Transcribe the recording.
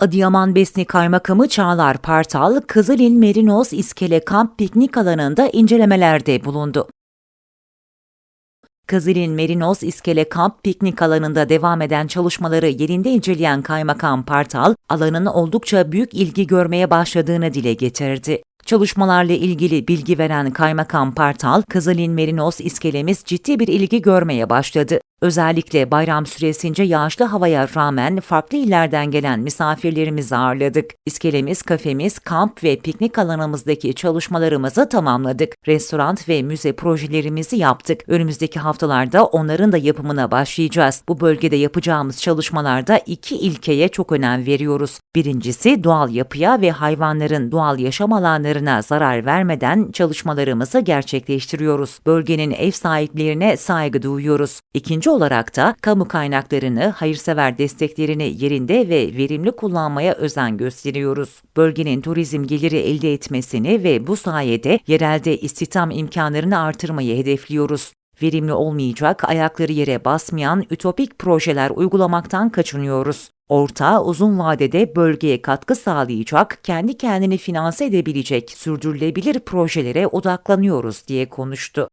Adıyaman Besni Kaymakamı Çağlar Partal, Kızılil Merinos İskele Kamp Piknik Alanı'nda incelemelerde bulundu. Kızılin Merinos İskele Kamp Piknik Alanı'nda devam eden çalışmaları yerinde inceleyen Kaymakam Partal, alanın oldukça büyük ilgi görmeye başladığını dile getirdi. Çalışmalarla ilgili bilgi veren Kaymakam Partal, Kızılin Merinos iskelemiz ciddi bir ilgi görmeye başladı. Özellikle bayram süresince yağışlı havaya rağmen farklı illerden gelen misafirlerimizi ağırladık. İskelemiz, kafemiz, kamp ve piknik alanımızdaki çalışmalarımızı tamamladık. Restoran ve müze projelerimizi yaptık. Önümüzdeki haftalarda onların da yapımına başlayacağız. Bu bölgede yapacağımız çalışmalarda iki ilkeye çok önem veriyoruz. Birincisi doğal yapıya ve hayvanların doğal yaşam alanlarına zarar vermeden çalışmalarımızı gerçekleştiriyoruz. Bölgenin ev sahiplerine saygı duyuyoruz. İkinci olarak da kamu kaynaklarını, hayırsever desteklerini yerinde ve verimli kullanmaya özen gösteriyoruz. Bölgenin turizm geliri elde etmesini ve bu sayede yerelde istihdam imkanlarını artırmayı hedefliyoruz. Verimli olmayacak, ayakları yere basmayan ütopik projeler uygulamaktan kaçınıyoruz. Orta, uzun vadede bölgeye katkı sağlayacak, kendi kendini finanse edebilecek sürdürülebilir projelere odaklanıyoruz diye konuştu.